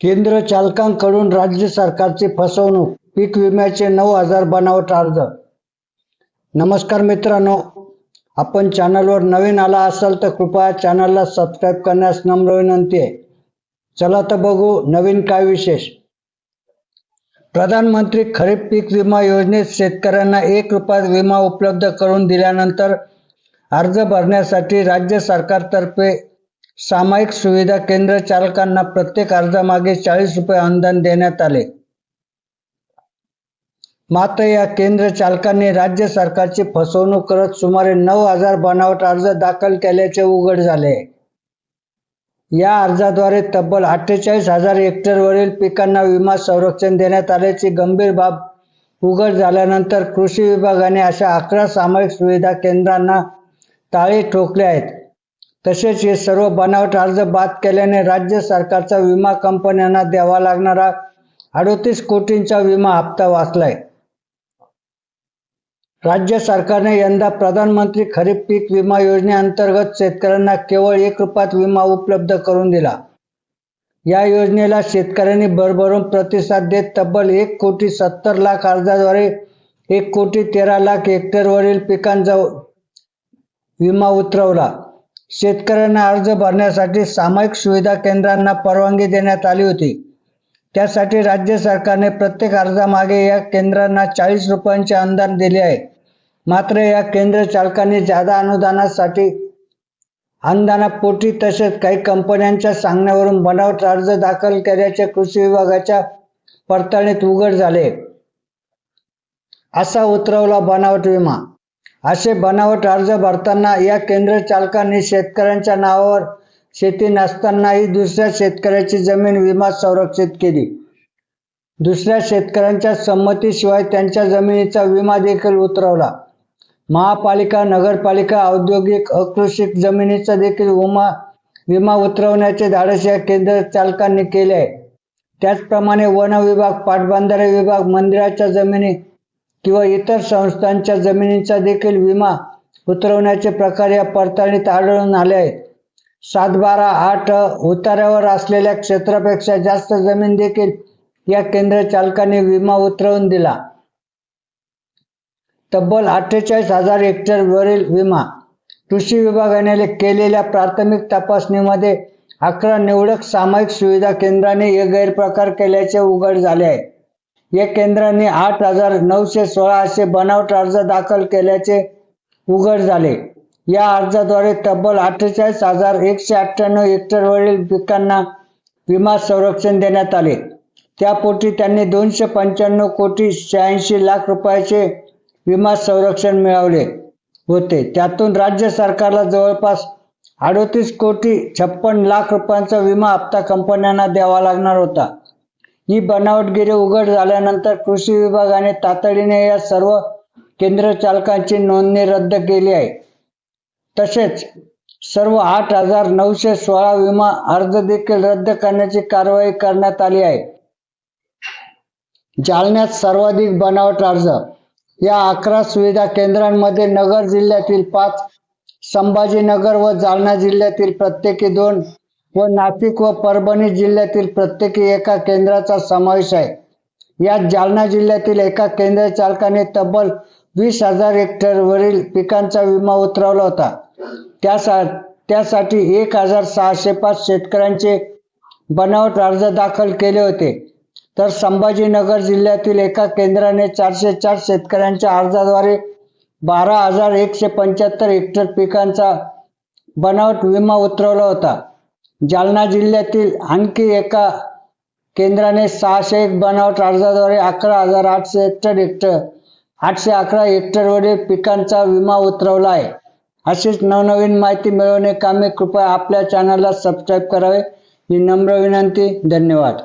केंद्र चालकांकडून राज्य सरकारची फसवणूक पीक विम्याचे नऊ हजार बनावट अर्ज. नमस्कार मित्रांनो आपण चॅनलवर नवीन आला असाल तर कृपया चॅनलला सबस्क्राईब करण्यास नम्र विनंती आहे. चला तर बघू नवीन काय विशेष. प्रधानमंत्री खरीप पीक विमा योजनेत शेतकऱ्यांना एक रुपयात विमा उपलब्ध करून दिल्यानंतर अर्ज भरण्यासाठी राज्य सरकारतर्फे सामायिक सुविधा केंद्र चालकांना प्रत्येक अर्जामागे चाळीस रुपये अनुदान देण्यात आले. मात्र या केंद्र चालकांनी राज्य सरकारची फसवणूक करत सुमारे नऊ हजार बनावट अर्ज दाखल केल्याचे उघड झाले. या अर्जाद्वारे तब्बल अठ्ठेचाळीस हजार हेक्टरवरील पिकांना विमा संरक्षण देण्यात आल्याची गंभीर बाब उघड झाल्यानंतर कृषी विभागाने अशा अकरा सामायिक सुविधा केंद्रांना ताळे ठोकले आहेत. तसेच हे सर्व बनावट अर्ज बाद केल्याने राज्य सरकारचा विमा कंपन्यांना द्यावा लागणारा अडोतीस कोटींचा विमा हप्ता वाचलाय. राज्य सरकारने यंदा प्रधानमंत्री खरीप पीक विमा योजनेअंतर्गत शेतकऱ्यांना केवळ एक रुपयात विमा उपलब्ध करून दिला. या योजनेला शेतकऱ्यांनी भरभरून प्रतिसाद देत तब्बल एक कोटी सत्तर लाख अर्जाद्वारे एक कोटी तेरा लाख हेक्टरवरील पिकांचा विमा उतरवला. शेतकऱ्यांना अर्ज भरण्यासाठी सामायिक सुविधा केंद्रांना परवानगी देण्यात आली होती. त्यासाठी राज्य सरकारने प्रत्येक अर्जामागे या केंद्रांना चाळीस रुपयांचे अनुदान दिले आहे. मात्र या केंद्र चालकांनी जादा अनुदानासाठी अनुदानापोटी तसेच काही कंपन्यांच्या सांगण्यावरून बनावट अर्ज दाखल केल्याचे कृषी विभागाच्या पडताळणीत उघड झाले. असा उतरवला बनावट विमा असे बनावट अर्ज भरताना या केंद्र चालकांनी शेतकऱ्यांच्या नावावर शेती नसतानाही दुसऱ्या शेतकऱ्याची जमीन विमा संरक्षित केली. दुसऱ्या शेतकऱ्यांच्या संमतीशिवाय त्यांच्या जमिनीचा विमा देखील उतरवला. महापालिका नगरपालिका औद्योगिक अकृषिक जमिनीचा देखील विमा विमा उतरवण्याचे धाडस या केंद्र चालकांनी केले आहे. त्याचप्रमाणे वन विभाग पाटबंधारे विभाग मंदिराच्या जमिनी किंवा इतर संस्थांच्या जमिनींचा देखील विमा उतरवण्याचे प्रकार या पडताळणीत आढळून आले आहेत. सात बारा आठ उतार्यावर असलेल्या क्षेत्रापेक्षा जास्त जमीन देखील या केंद्र चालकाने विमा उतरवून दिला. तब्बल अठ्ठेचाळीस हजार हेक्टरवरील विमा कृषी विभागाने केलेल्या प्राथमिक तपासणीमध्ये अकरा निवडक सामायिक सुविधा केंद्राने हे गैरप्रकार केल्याचे उघड झाले आहे. या केंद्राने आठ हजार नऊशे सोळा असे बनावट अर्ज दाखल केल्याचे उघड झाले. या अर्जाद्वारे तब्बल अठ्ठेचाळीस हजार एकशे अठ्ठ्याण्णव हेक्टरवरील पिकांना विमा संरक्षण देण्यात आले. त्यापोटी त्यांनी दोनशे पंच्याण्णव कोटी शहाऐंशी लाख रुपयाचे विमा संरक्षण मिळवले होते. त्यातून राज्य सरकारला जवळपास अडोतीस कोटी छप्पन लाख रुपयांचा विमा हप्ता कंपन्यांना द्यावा लागणार होता. ही बनावटगिरी उघड झाल्यानंतर कृषी विभागाने तातडीने या सर्व केंद्र चालकांची नोंदणी रद्द केली आहे. तसेच सर्व आठ हजार नऊशे सोळा विमा अर्ज देखील रद्द करण्याची कारवाई करण्यात आली आहे. जालन्यात सर्वाधिक बनावट अर्ज. या अकरा सुविधा केंद्रांमध्ये नगर जिल्ह्यातील पाच संभाजीनगर व जालना जिल्ह्यातील प्रत्येकी दोन व नाशिक व परभणी जिल्ह्यातील प्रत्येकी एका केंद्राचा समावेश आहे. यात जालना जिल्ह्यातील एका केंद्र चालकाने तब्बल वीस हजार हेक्टरवरील पिकांचा विमा उतरवला होता. त्यासा त्यासाठी एक हजार सहाशे पाच शेतकऱ्यांचे बनावट अर्ज दाखल केले होते. तर संभाजीनगर जिल्ह्यातील एका केंद्राने चारशे चार शेतकऱ्यांच्या अर्जाद्वारे बारा हजार एकशे पंच्याहत्तर हेक्टर पिकांचा बनावट विमा उतरवला होता. जालना जिल्ह्यातील आणखी एका केंद्राने सहाशे एक बनावट अर्जाद्वारे अकरा हजार आठशे हेक्टर हेक्टर आठशे अकरा हेक्टरवरील पिकांचा विमा उतरवला आहे. अशीच नवनवीन माहिती मिळवणे कामे कृपया आपल्या चॅनलला सबस्क्राईब करावे. ही नम्र विनंती. धन्यवाद.